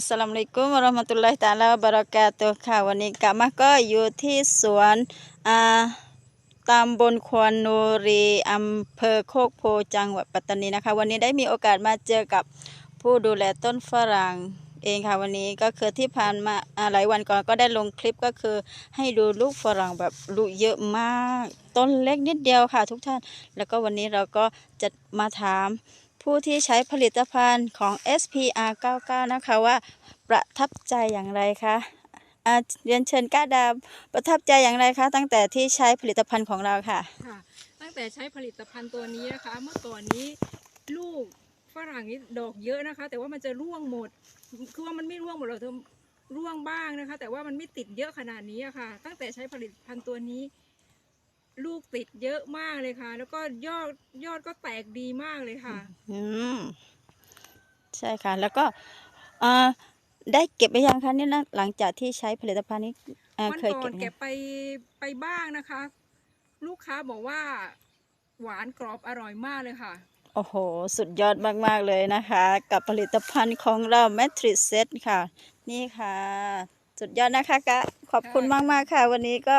อัสสลามุอะลัยกุมวะเราะห์มะตุลลอฮิตะอาลาบะเรากาตุค่ะ วันนี้กลับมาก็อยู่ที่สวนอ่าตำบลควรนูรีอำเภอโคกโพจังหวัดปัตตานีนะคะ วันนี้ได้มีโอกาสมาเจอกับผู้ดูแลต้นฝรั่งเองค่ะวันนี้ก็คือที่ผ่านมาอ่าหลายวันก่อนก็ได้ลงคลิปก็คือ ให้ดูลูกฝรั่งแบบลูกเยอะมาก ต้นเล็กนิดเดียวค่ะทุกท่าน แล้วก็วันนี้เราก็จะมาถาม ผู้ที่ใช้ผลิตภัณฑ์ของ SPR 99 นะคะว่าประทับใจอย่างไรคะอ่าเรียนเชิญก้าดาประทับใจอย่างไรคะ ตั้งแต่ที่ใช้ผลิตภัณฑ์ของเราค่ะค่ะ ตั้งแต่ใช้ผลิตภัณฑ์ตัวนี้นะคะ เมื่อก่อนนี้ลูกฝรั่งนี่ดอกเยอะนะคะ แต่ว่ามันจะร่วงหมดคือว่ามันไม่ร่วงหมดหรอกเธอร่วงบ้างนะคะ แต่ว่ามันไม่ติดเยอะขนาดนี้อะค่ะ ตั้งแต่ใช้ผลิตภัณฑ์ตัวนี้ ติดเยอะมากเลยค่ะ แล้วก็ยอดยอดก็แตกดีมากเลยค่ะ อืมใช่ค่ะ แล้วก็อ่าได้เก็บไปยังคะเนี่ยนะหลังจากที่ใช้ผลิตภัณฑ์นี้อ่าวันเคยก่อเก็บนไหมเก็บไปไปบ้างนะคะ ลูกค้าบอกว่าหวานกรอบอร่อยมากเลยค่ะ โอ้โห สุดยอดมาก ๆ เลยนะคะ กับผลิตภัณฑ์ของเรา Matrix Set ค่ะ นี่ค่ะ สุดยอดนะคะกะขอบคุณมาก ๆ ค่ะ วันนี้ก็